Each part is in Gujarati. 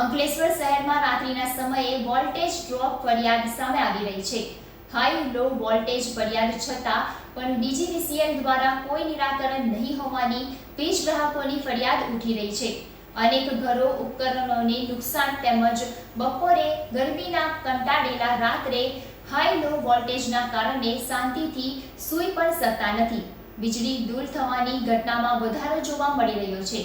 અંકલેશ્વર શહેરમાં રાત્રિના સમયે વોલ્ટેજ ડ્રોપ ફરિયાદ સામે આવી રહી છે. હાઈ, લો વોલ્ટેજ ફરિયાદ છતાં પણ ડીજીવીસીએલ દ્વારા કોઈ નિરાકરણ નહીં હોવાની વીજ ગ્રાહકોની ફરિયાદ ઉઠી રહી છે. અનેક ઘરો, ઉપકરણોને નુકસાન તેમજ બપોરે ગરમીના કંટાળેલા રાત્રે હાઈ, લો વોલ્ટેજના કારણે શાંતિથી સૂઈ પણ શકતા નથી. વીજળી દૂર થવાની ઘટનામાં વધારો જોવા મળી રહ્યો છે.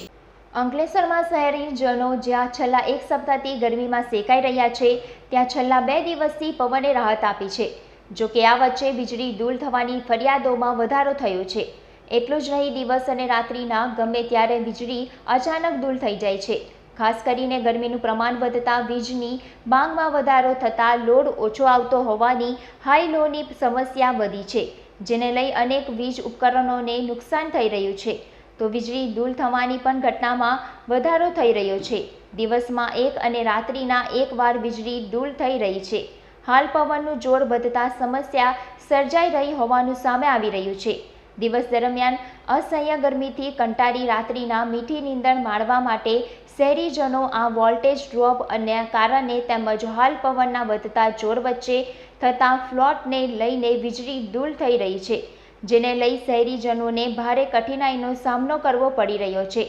અંકલેશ્વરમાં શહેરીજનો જ્યાં છેલ્લા એક સપ્તાહથી ગરમીમાં શેકાઈ રહ્યા છે, ત્યાં છેલ્લા બે દિવસથી પવને રાહત આપી છે. જો કે આ વચ્ચે વીજળી દૂર થવાની ફરિયાદોમાં વધારો થયો છે. એટલું જ નહીં, દિવસ અને રાત્રિના ગમે ત્યારે વીજળી અચાનક દૂર થઈ જાય છે. ખાસ કરીને ગરમીનું પ્રમાણ વધતા વીજની માંગમાં વધારો થતાં લોડ ઓછો આવતો હોવાની હાઈ લોની સમસ્યા વધી છે, જેને લઈ અનેક વીજ ઉપકરણોને નુકસાન થઈ રહ્યું છે. તો વીજળી દૂર થવાની પણ ઘટનામાં વધારો થઈ રહ્યો છે. દિવસમાં એક અને રાત્રિના એક વાર વીજળી દૂર થઈ રહી છે. હાલ પવનનું જોર વધતા સમસ્યા સર્જાઈ રહી હોવાનું સામે આવી રહ્યું છે. દિવસ દરમિયાન અસહ્ય ગરમીથી કંટાળી રાત્રિના મીઠી નીંદણ માણવા માટે શહેરીજનો આ વોલ્ટેજ ડ્રોપ અને કારણે તેમજ હાલ પવનના વધતા જોર વચ્ચે થતા ફ્લોટને લઈને વીજળી દૂર થઈ રહી છે. જેને લઈ શહેરીજનોને ભારે કઠિનાઈનો સામનો કરવો પડી રહ્યો છે.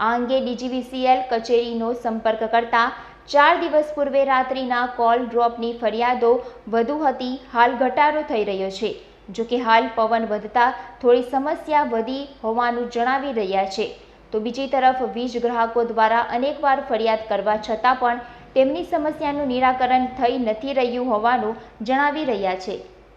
આ અંગે ડીજીવીસીએલ કચેરીનો સંપર્ક કરતા ચાર દિવસ પૂર્વે રાત્રિના કોલ ડ્રોપની ફરિયાદો વધુ હતી, હાલ ઘટાડો થઈ રહ્યો છે. જોકે હાલ પવન વધતા થોડી સમસ્યા વધી હોવાનું જણાવી રહ્યા છે. તો બીજી તરફ વીજ ગ્રાહકો દ્વારા અનેકવાર ફરિયાદ કરવા છતાં પણ તેમની સમસ્યાનું નિરાકરણ થઈ નથી રહ્યું હોવાનું જણાવી રહ્યા છે.